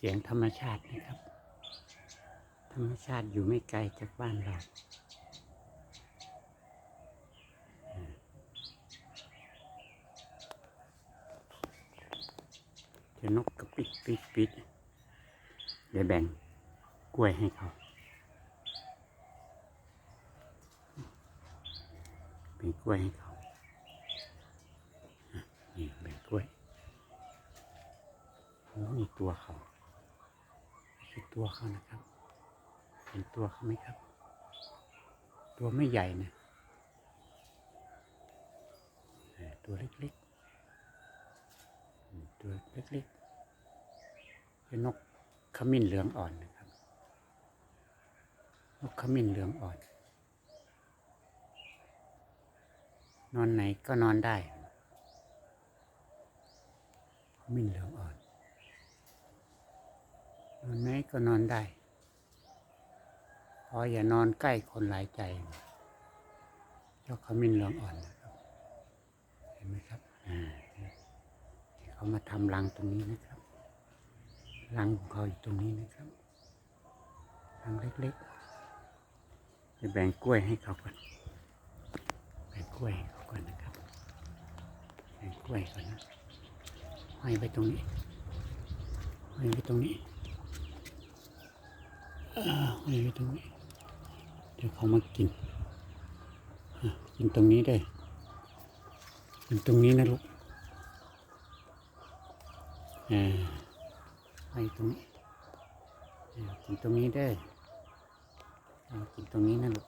เสียงธรรมชาตินะครับ ธรรมชาติอยู่ไม่ไกลจากบ้านเราเจะนกกระปิดปิดปิดเดี๋ยวแบ่งกล้วยให้เขาแบ่งกล้วยให้เขานี่แบ่งกล้วยนี่ตัวเขา คือตัวเขานะครับ เห็นตัวเขาไหมครับ ตัวไม่ใหญ่นะตัวเล็กๆ ตัวเล็กๆ เป็นนกขมิ้นเหลืองอ่อนนะครับ นกขมิ้นเหลืองอ่อน นอนไหนก็นอนได้ขมิ้นเหลืองอ่อน นอนไหนก็นอนได้พออย่านอนใกล้คนหลายใจ เจ้าขมิ้นเหลืองอ่อนนะครับ เห็นไหมครับอ่าเขามาทำรังตรงนี้นะครับรังของเขาอยู่ตรงนี้นะครับรังเล็กๆ จะแบ่งกล้วยให้เขาก่อน แบ่งกล้วยให้เขาก่อนนะครับ แบ่งกล้วยก่อนนะห้อยไว้ตรงนี้ห้อยไว้ตรงนี้ อ่ตรงนี้เดี๋ยวเขามากินกินตรงนี้ได้กินตรงนี้นะลูกอ่าไปตรงนี้กินตรงนี้ได้กินตรงนี้นะลูก